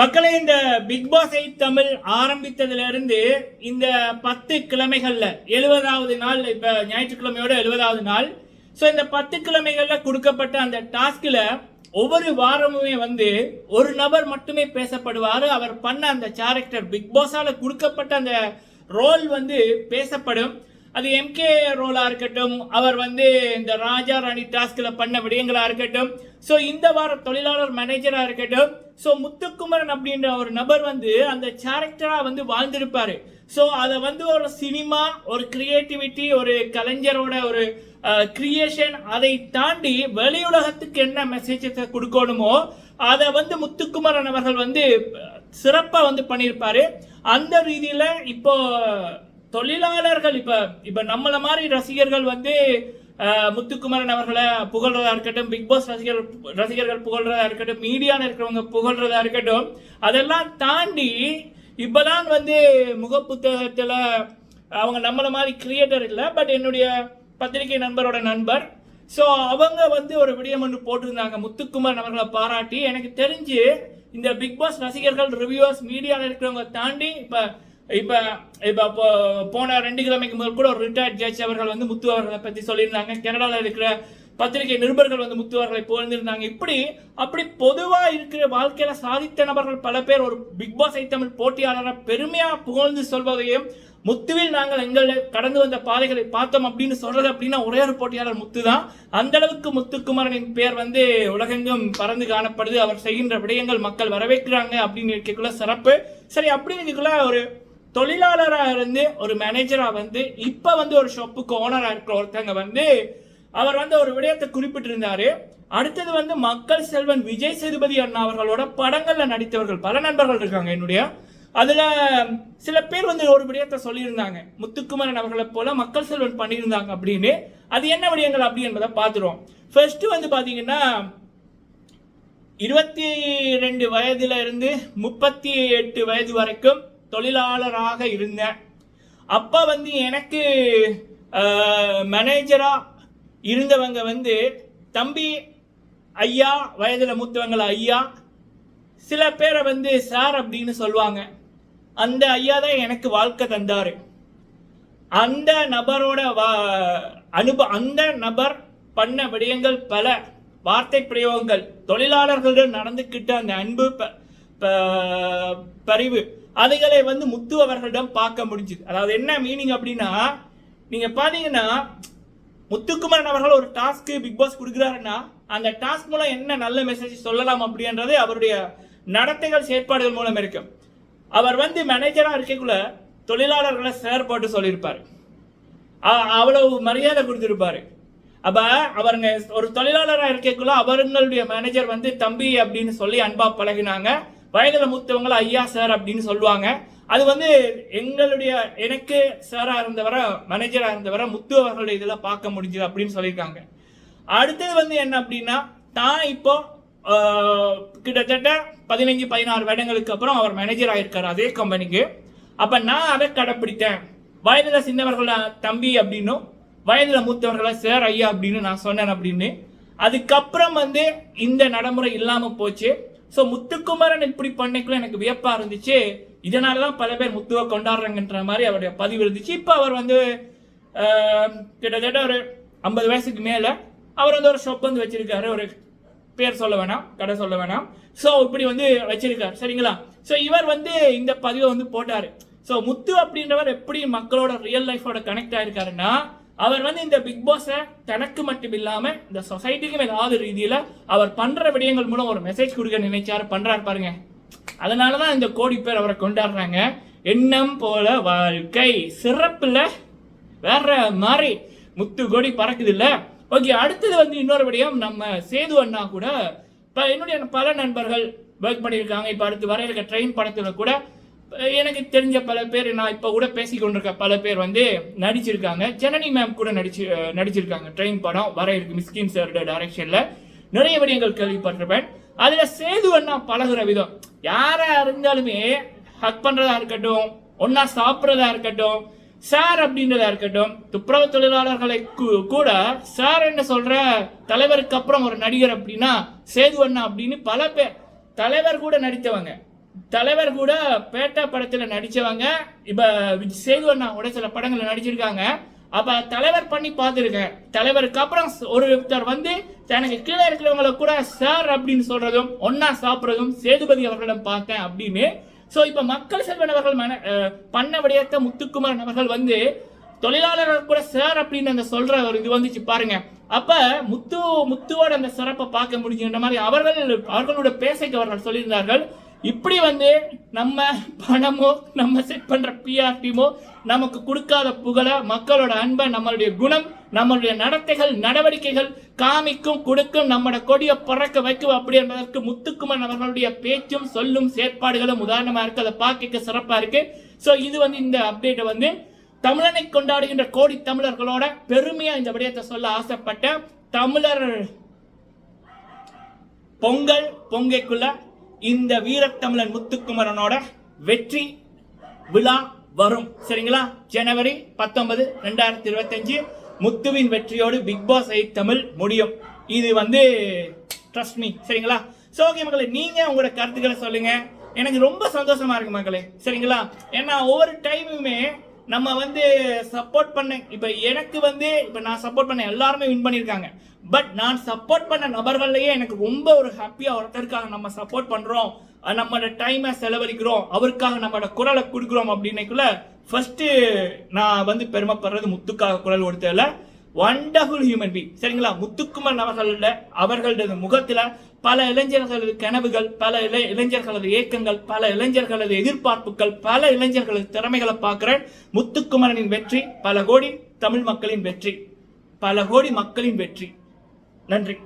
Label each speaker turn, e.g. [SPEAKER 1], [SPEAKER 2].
[SPEAKER 1] மக்களை இந்த big Boss eight Tamil ஆரம்பித்ததுலேருந்து இந்த பத்து கிழமைகளில் எழுபதாவது நாள் இப்போ ஞாயிற்றுக்கிழமையோட எழுபதாவது நாள். ஸோ இந்த பத்து கிழமைகளில் கொடுக்கப்பட்ட அந்த டாஸ்கில் ஒவ்வொரு வாரமுமே வந்து ஒரு நபர் மட்டுமே பேசப்படுவார். அவர் பண்ண அந்த கேரக்டர் பிக் பாஸால் கொடுக்கப்பட்ட அந்த ரோல் வந்து பேசப்படும். அது எம்கே ரோலாக இருக்கட்டும் அவர் வந்து இந்த ராஜா ராணி டாஸ்கில் பண்ண விடயங்களாக இருக்கட்டும் ஸோ இந்த வார தொழிலாளர் மேனேஜராக இருக்கட்டும் ஸோ முத்துக்குமரன் அப்படின்ற ஒரு நபர் வந்து அந்த கேரக்டராக வந்து வாழ்ந்திருப்பார். ஸோ அதை வந்து ஒரு சினிமா ஒரு கிரியேட்டிவிட்டி ஒரு கலைஞரோட ஒரு கிரியேஷன் அதை தாண்டி வெளியுலகத்துக்கு என்ன மெசேஜத்தை கொடுக்கணுமோ அதை வந்து முத்துக்குமரன் அவர்கள் வந்து சிறப்பாக வந்து பண்ணியிருப்பார் அந்த ரீதியில் இப்போ தொழிலாளர்கள் இப்போ இப்போ நம்மளை மாதிரி ரசிகர்கள் வந்து முத்துக்குமரன் அவர்களை புகழ்றதா இருக்கட்டும் பிக் பாஸ் ரசிகர் ரசிகர்கள் புகழ்றதா இருக்கட்டும் மீடியாவில் இருக்கிறவங்க புகழ்றதா இருக்கட்டும் அதெல்லாம் தாண்டி இப்போதான் வந்து முகப்புத்தகத்தில் அவங்க நம்மளை மாதிரி கிரியேட்டர் இல்லை பட் என்னுடைய பத்திரிகை நண்பரோட நண்பர். ஸோ அவங்க வந்து ஒரு விடயம் ஒன்று போட்டிருந்தாங்க முத்துக்குமரன் அவர்களை பாராட்டி. எனக்கு தெரிஞ்சு இந்த பிக் பாஸ் ரசிகர்கள் ரிவ்யூவர்ஸ் மீடியாவில் இருக்கிறவங்க தாண்டி இப்போ இப்போ இப்போ இப்போ போன ரெண்டு கிழமைக்கு முதல் கூட ஒரு ரிட்டையர்ட் ஜட்ஜ் அவர்கள் வந்து முத்து அவர்களை பற்றி சொல்லியிருந்தாங்க. கனடாவில் இருக்கிற பத்திரிகை நிருபர்கள் வந்து முத்து அவர்களை புகழ்ந்திருந்தாங்க. இப்படி அப்படி பொதுவாக இருக்கிற வாழ்க்கையில் சாதித்த நபர்கள் பல பேர் ஒரு பிக் பாஸ் தமிழ் போட்டியாளரை பெருமையாக புகழ்ந்து சொல்வதையும் முத்துவில் நாங்கள் எங்கள் கடந்து வந்த பாதைகளை பார்த்தோம் அப்படின்னு சொல்றது அப்படின்னா ஒரே ஒரு போட்டியாளர் முத்து தான். அந்த அளவுக்கு முத்துக்குமரனின் பேர் வந்து உலகெங்கும் பறந்து காணப்படுது. அவர் செய்கின்ற விடயங்கள் மக்கள் வரவேற்கிறாங்க அப்படின்னு இருக்கக்குள்ள சிறப்பு. சரி அப்படின்னு இதுக்குள்ள ஒரு தொழிலாளராக இருந்து ஒரு மேனேஜராக வந்து இப்போ வந்து ஒரு ஷாப்புக்கு ஓனராக இருக்கிற ஒருத்தங்க வந்து அவர் வந்து ஒரு விடயத்தை குறிப்பிட்டிருந்தாரு. அடுத்தது வந்து மக்கள் செல்வன் விஜய் சேதுபதி அண்ணா அவர்களோட படங்களில் நடித்தவர்கள் பல நண்பர்கள் இருக்காங்க என்னுடைய. அதில் சில பேர் வந்து ஒரு விடயத்தை சொல்லியிருந்தாங்க. முத்துக்குமரன் அவர்களை போல மக்கள் செல்வன் பண்ணியிருந்தாங்க அப்படின்னு. அது என்ன விடயங்கள் அப்படி என்பதை பார்த்துருவோம். ஃபர்ஸ்ட் வந்து பார்த்தீங்கன்னா இருபத்தி ரெண்டு வயதுல இருந்து முப்பத்தி எட்டு வயது வரைக்கும் தொழிலாளராக இருந்தேன் அப்போ வந்து எனக்கு மேனேஜராக இருந்தவங்க வந்து தம்பி ஐயா வயதில் மூத்தவங்கள ஐயா சில பேரை வந்து சார் அப்படின்னு சொல்லுவாங்க. அந்த ஐயா தான் எனக்கு வாழ்க்கை தந்தார். அந்த நபரோட வா- அனுப அந்த நபர் பண்ண விடயங்கள் பல வார்த்தை பிரயோகங்கள். தொழிலாளர்களுடன் நடந்துக்கிட்ட அந்த அன்பு ப- ப- பரிவு அதுகளை வந்து முத்து அவர்களிடம் பார்க்க முடிஞ்சுது. அதாவது என்ன மீனிங் அப்படின்னா நீங்க பாத்தீங்கன்னா முத்துக்குமரன் அவர்கள் ஒரு டாஸ்க் பிக் பாஸ் கொடுக்குறாருன்னா அந்த டாஸ்க் மூலம் என்ன நல்ல மெசேஜ் சொல்லலாம் அப்படின்றது அவருடைய நடத்தைகள் செயற்பாடுகள் மூலம் இருக்கும். அவர் வந்து மேனேஜரா இருக்கக்குள்ள தொழிலாளர்களை சேர் போட்டு சொல்லியிருப்பார். அவ்வளவு மரியாதை கொடுத்துருப்பாரு. அப்ப அவருங்க ஒரு தொழிலாளராக இருக்கக்குள்ள அவர்களுடைய மேனேஜர் வந்து தம்பி அப்படின்னு சொல்லி அன்பா பழகினாங்க. வயதில் மூத்தவங்களை ஐயா சார் அப்படின்னு சொல்லுவாங்க. அது வந்து எங்களுடைய எனக்கு சாராக இருந்தவரை மேனேஜராக இருந்தவரை முத்து அவர்களுடைய இதில் பார்க்க முடிஞ்சது அப்படின்னு சொல்லியிருக்காங்க. அடுத்தது வந்து என்ன அப்படின்னா தான் இப்போ கிட்டத்தட்ட பதினஞ்சு பதினாறு வருடங்களுக்கு அப்புறம் அவர் மேனேஜர் ஆயிருக்காரு அதே கம்பெனிக்கு அப்போ நான் அதை கடைப்பிடித்தேன். வயதில் சின்னவர்கள தம்பி அப்படின்னும் வயதில் மூத்தவர்களை சார் ஐயா அப்படின்னு நான் சொன்னேன் அப்படின்னு. அதுக்கப்புறம் வந்து இந்த நடைமுறை இல்லாமல் போச்சு. ஸோ முத்துக்குமரன் இப்படி பண்ணிக்குள்ள எனக்கு வியப்பாக இருந்துச்சு. இதனால தான் பல பேர் முத்துவை கொண்டாடுறாங்கன்ற மாதிரி அவருடைய பதிவு இருந்துச்சு. இப்போ அவர் வந்து கிட்டத்தட்ட ஒரு ஐம்பது வயசுக்கு மேலே அவர் வந்து ஒரு ஷாப் வந்து வச்சிருக்காரு. ஒரு பேர் சொல்ல வேணாம் கடை சொல்ல வேணாம். ஸோ இப்படி வந்து வச்சிருக்காரு. சரிங்களா? ஸோ இவர் வந்து இந்த பதிவை வந்து போட்டார். ஸோ முத்து அப்படின்றவர் எப்படி மக்களோட ரியல் லைஃபோட கனெக்ட் ஆயிருக்காருன்னா அவர் வந்து இந்த பிக் பாஸை தனக்கு மட்டும் இல்லாமல் இந்த சொசைட்டிக்கும் ஏதாவது ரீதியில் அவர் பண்ணுற விடயங்கள் மூலம் ஒரு மெசேஜ் கொடுக்க நினைச்சாரு பண்ணுறாரு பாருங்க. அதனாலதான் இந்த கோடி பேர் அவரை கொண்டாடுறாங்க. எண்ணம் போல வாழ்க்கை. சிறப்பில் வேற மாதிரி முத்து கோடி பறக்குது இல்லை ஓகே அடுத்தது வந்து இன்னொரு விடயம் நம்ம சேது அண்ணா கூட இப்போ என்னுடைய பல நண்பர்கள் ஒர்க் பண்ணியிருக்காங்க. இப்போ அடுத்து வர இருக்க ட்ரெயின் படத்தில் கூட எனக்கு தெரிஞ்ச பல பேர் நான் இப்போ கூட பேசி கொண்டிருக்க பல பேர் வந்து நடிச்சிருக்காங்க. ஜனனி மேம் கூட நடிச்சு நடிச்சிருக்காங்க. ட்ரெயின் படம் வர இருக்கு மிஸ்கின் சாரோட டைரக்ஷனில் நிறைய விடயங்கள் கேள்விப்பட்டிருப்பேன். அதில் சேது அண்ணா பழகுற விதம் யாராக இருந்தாலுமே ஹக் பண்ணுறதா இருக்கட்டும் ஒன்றா சாப்பிட்றதா இருக்கட்டும் சார் அப்படின்றதா இருக்கட்டும் துப்புரவு தொழிலாளர்களை கூட சார் என்ன சொல்ற தலைவருக்கு அப்புறம் ஒரு நடிகர் அப்படின்னா சேது அண்ணா அப்படின்னு பல பேர் தலைவர் கூட நடித்தவங்க. தலைவர் கூட பேட்டா படத்தில் நடிச்சவங்க இப்போ சேது அண்ணா கூட சில படங்களில் நடிச்சிருக்காங்க. அப்போ தலைவர் பண்ணி பார்த்துருக்கேன். தலைவருக்கு அப்புறம் ஒருத்தர் வந்து தனக்கு கீழே இருக்கிறவங்கள கூட சார் அப்படின்னு சொல்றதும் ஒன்னா சாப்பிடுறதும் சேதுபதி அவர்களிடம் பார்த்தேன் அப்படின்னு. சோ இப்போ மக்கள் செல்வன் அவர்கள் மன பண்ண விடையத்த முத்துக்குமரன் அவர்கள் வந்து தொழிலாளர்கள் கூட சார் அப்படின்னு அந்த சொல்ற ஒரு இது வந்துச்சு பாருங்க. அப்ப முத்து முத்துவோட அந்த சிறப்பை பார்க்க முடிஞ்சுன்ற மாதிரி அவர்கள் அவர்களோட பேசைக்கு அவர்கள் சொல்லியிருந்தார்கள். இப்படி வந்து நம்ம பணமோ நம்ம செட் பண்ணுற பிஆர் டீமோ நமக்கு கொடுக்காத புகழை மக்களோட அன்பை நம்மளுடைய குணம் நம்மளுடைய நடத்தைகள் நடவடிக்கைகள் காமிக்கும் கொடுக்கும் நம்மளோட கொடியை பறக்க வைக்கும் அப்படி என்பதற்கு முத்துக்குமன் அவர்களுடைய பேச்சும் சொல்லும் செயற்பாடுகளும் உதாரணமாக இருக்கு. அதை பார்க்க சிறப்பாக இருக்கு. ஸோ இது வந்து இந்த அப்டேட்டை வந்து தமிழனை கொண்டாடுகின்ற கோடி தமிழர்களோட பெருமையாக இந்த விடயத்தை சொல்ல ஆசைப்பட்ட தமிழர் பொங்கல் பொங்கைக்குள்ள இந்த வீரத்தமிழன் முத்துக்குமரனோட வெற்றி விழா வரும். சரிங்களா? ஜனவரி பத்தொன்பது ரெண்டாயிரத்தி இருபத்தஞ்சு. முத்துவின் வெற்றியோடு பிக் பாஸ் எயிட் தமிழ் முடியும். இது வந்து ட்ரஸ்ட் மீ சரிங்களா? ஸோ ஓகே மக்களே நீங்க உங்களோட கருத்துக்களை சொல்லுங்க. எனக்கு ரொம்ப சந்தோஷமா இருக்கு மக்களே. சரிங்களா? ஏன்னா ஒவ்வொரு டைமுமே நம்ம வந்து சப்போர்ட் பண்ண இப்ப எனக்கு வந்து இப்ப நான் சப்போர்ட் பண்ண எல்லாருமே வின் பண்ணியிருக்காங்க. பட் நான் சப்போர்ட் பண்ண நபர்கள்லையே எனக்கு ரொம்ப ஒரு ஹாப்பியாக ஒருத்தருக்காக நம்ம சப்போர்ட் பண்ணுறோம் நம்மளோட டைமை செலவழிக்கிறோம். அவருக்காக நம்மளோட குரலை கொடுக்குறோம் அப்படின்னக்குள்ள ஃபஸ்ட்டு நான் வந்து பெருமைப்படுறது முத்துக்காக குரல் கொடுத்ததுல வண்டர்ஃபுல் ஹியூமன் பீங் சரிங்களா? முத்துக்குமரன் அவர்கள அவர்களது முகத்தில் பல இளைஞர்களது கனவுகள் பல இளை இளைஞர்களது ஏக்கங்கள் பல இளைஞர்களது எதிர்பார்ப்புகள் பல இளைஞர்களது திறமைகளை பார்க்குறேன் முத்துக்குமரனின் வெற்றி பல கோடி தமிழ் மக்களின் வெற்றி பல கோடி மக்களின் வெற்றி. நன்றி.